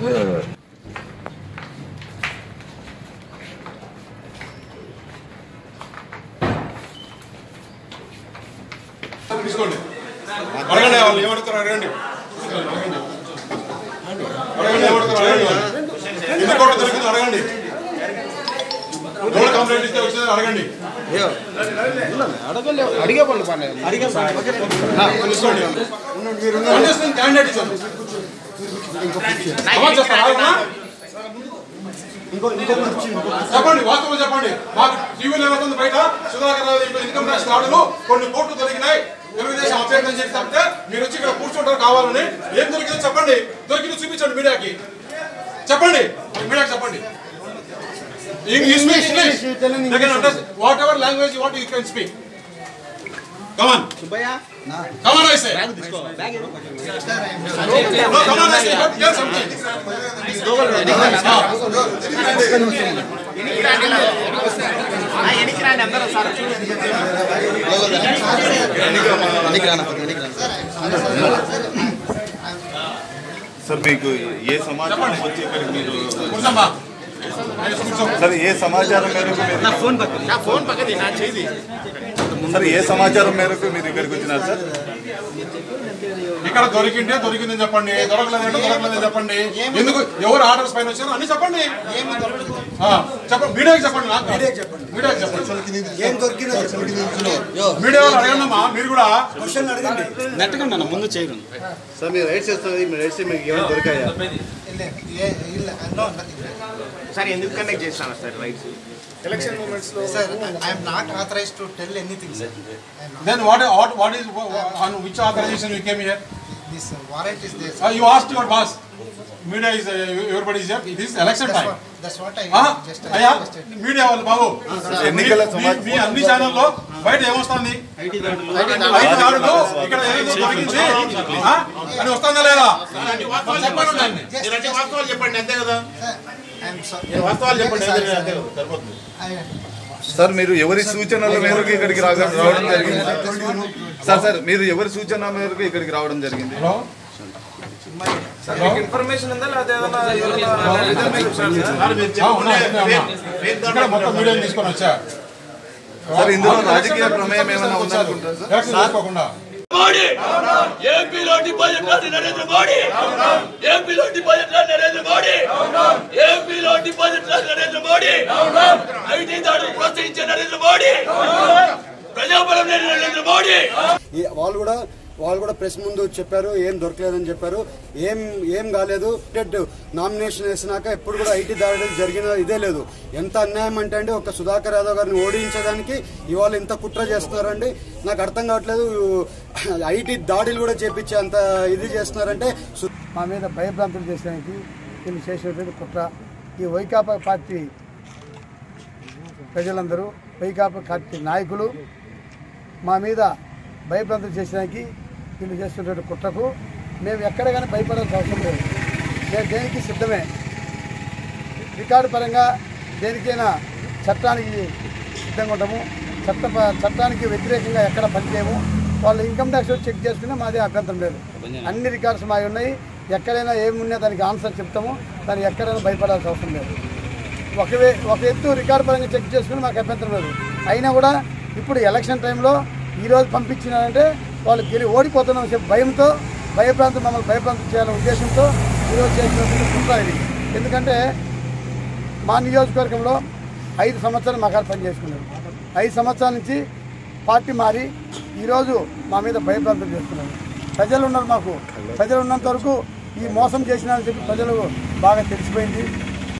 Yeah. తీసుకోండి. అడగండి వాళ్ళు ఏమడుగుతారు అడగండి అడగండి ఏమడుగుతారు అడగండి ఎన్ని కోట్లు దొరికిందో అడగండి. ఎవరు కంప్లైంట్ ఇస్తే వచ్చిందో అడగండి. అడిగే వాళ్ళు. పర్లేదు తీసుకోండి కంటెస్టెంట్ క్యాండిడేట్ ఇచ్చారు చెప్పండి. వాస్తవం చెప్పండి. మాకు టీవీలో ఏమవుతుంది బయట సుధాకర్ రావు ఇన్కమ్ ట్యాక్స్ దాడులు కొన్ని కోట్లు దొరికినాయి. తెలుగుదేశం అభ్యర్థన చేసి తప్పితే మీరు వచ్చి ఇక్కడ కూర్చుంటారు కావాలని. ఏం దొరికిందో చెప్పండి. దొరికింది చూపించండి మీడియాకి. చెప్పండి. మీడియాకి చెప్పండి. Whatever language what you can speak come on come on I say No, come on, I say, but hear something. Sir మీకు ఏ సమాచారం వచ్చి ఇక్కడికి మీరు కూర్చోమ్మా. సార్ ఏ సమాచారం మేరకు మీరు సార్ ఏ సమాచారం మేరకు మీరు ఇక్కడికి వచ్చినారు సార్? ఇక్కడ దొరికింటే దొరికిందని చెప్పండి. దొరకలేదంటే దొరకలేదని చెప్పండి. ఎందుకు? ఎవరు ఆర్డర్స్ పైన వచ్చారో అన్ని చెప్పండి. ఆ, చెప్పండి. మీడియాకి చెప్పండి నాకు. మీడియాకి చెప్పండి. ఏం దొరికిందో మీడియా వాళ్ళు అడగండి అమ్మా. మీరు కూడా క్వశ్చన్ అడగండి. నెట్టకండి అన్న ముందు చేయరు. సార్ మీరు రైట్స్ చేస్తుంది మీరు రైట్స్ మీకు ఏమైనా దొరికాయా? సార్ ఎందుకు కనెక్ట్ చేస్తాను sir rights sir I'm not authorize to tell anything sir then what what what is on which authorization you came here this warrant is there you asked your boss media is everybody is it is election time that's what I just అయ్యా media వాళ్ళు బాబు ఎన్నికల మీ- మీ- మీ అన్ని ఛానల్లో బయట ఏమొస్తుంది? IT దాడులు ఇక్కడ ఆ? అని వస్తుందా లేదా? చెప్పండి దాన్ని. వాస్తవాలు చెప్పండి అంతే కదా వాస్తవాలు చెప్పండి అంతే కదా, అంతే కదా, సరిపోతుంది సార్ మీరు ఎవరి సూచనల మేరకు ఇక్కడికి రావడం జరిగింది? సార్ సార్ మీరు ఎవరి సూచన మేరకు ఇక్కడికి రావడం జరిగింది హలో? ఇన్ఫర్మేషన్ ఉందా? లేదా తీసుకొని వచ్చా. సార్ ఇందులో రాజకీయ ప్రమేయం ఏమైనా ఉందనుకుంటారా సార్? మోడీ! ఏపీలో డిపాజిట్ రాని నరేంద్ర మోడీ! ఏపీలో డిపాజిట్ రాని నరేంద్ర మోడీ! ఏపీలో డిపాజిట్ రాని నరేంద్ర మోడీ! ఐటీ దాడులు ప్రోత్సహించే నరేంద్ర మోడీ! ప్రజాబలం లేని నరేంద్ర మోడీ! ఈ వాళ్ళు కూడా వాళ్ళు కూడా ప్రెస్ ముందు చెప్పారు ఏం దొరకలేదని చెప్పారు. ఏం ఏం కాలేదు. టెట్ నామినేషన్ వేసినాక ఎప్పుడు కూడా ఐటీ దాడులు జరిగిన ఇదే లేదు. ఎంత అన్యాయం అంటే అండి ఒక సుధాకర్ యాదవ్ గారిని ఓడించడానికి ఇవాళ ఇంత కుట్ర చేస్తున్నారండి. నాకు అర్థం కావట్లేదు ఐటీ దాడులు కూడా చేపించే అంత ఇది చేస్తున్నారంటే మా మీద భయభ్రాంతులు చేసడానికి వీళ్ళు చేసినటువంటి కుట్ర. ఈ వైకాపా పార్టీ ప్రజలందరూ వైకాపా పార్టీ నాయకులు మా మీద భయభ్రాంతులు చేసడానికి వీళ్ళు చేస్తున్నటువంటి కుట్రకు. మేము ఎక్కడ కానీ భయపడాల్సిన అవసరం లేదు. మేము దేనికి సిద్ధమే? రికార్డు పరంగా దేనికైనా చట్టానికి సిద్ధంగా ఉంటాము. చట్ట చట్టానికి వ్యతిరేకంగా ఎక్కడ పనిచేయము. వాళ్ళు ఇన్కమ్ ట్యాక్స్ వచ్చి చెక్ చేసుకునే మాదే అభ్యంతరం లేదు. అన్ని రికార్డ్స్ మావి ఉన్నాయి. ఎక్కడైనా ఏమున్నా దానికి ఆన్సర్ చెప్తాము. దానికి ఎక్కడైనా భయపడాల్సిన అవసరం లేదు. ఒకవే ఒక ఎత్తు రికార్డు పరంగా చెక్ చేసుకుని మాకు అభ్యంతరం లేదు. అయినా కూడా ఇప్పుడు ఎలక్షన్ టైంలో ఈరోజు పంపించినారంటే వాళ్ళు గెలి ఓడిపోతున్నాం చెప్పి భయంతో భయప్రాంతం మమ్మల్ని భయప్రాంతం చేయాలనే ఉద్దేశంతో ఈరోజు చేసినటువంటి కుట్ర ఇది. ఎందుకంటే మా నియోజకవర్గంలో ఐదు సంవత్సరాలు మా కాడ పనిచేసుకున్నారు. ఐదు సంవత్సరాల నుంచి పార్టీ మారి ఈరోజు మా మీద భయప్రాంతం చేస్తున్నారు. ప్రజలు ఉన్నారు మాకు. ప్రజలు ఉన్నంత వరకు ఈ మోసం చేసినారని చెప్పి ప్రజలు బాగా తెలిసిపోయింది.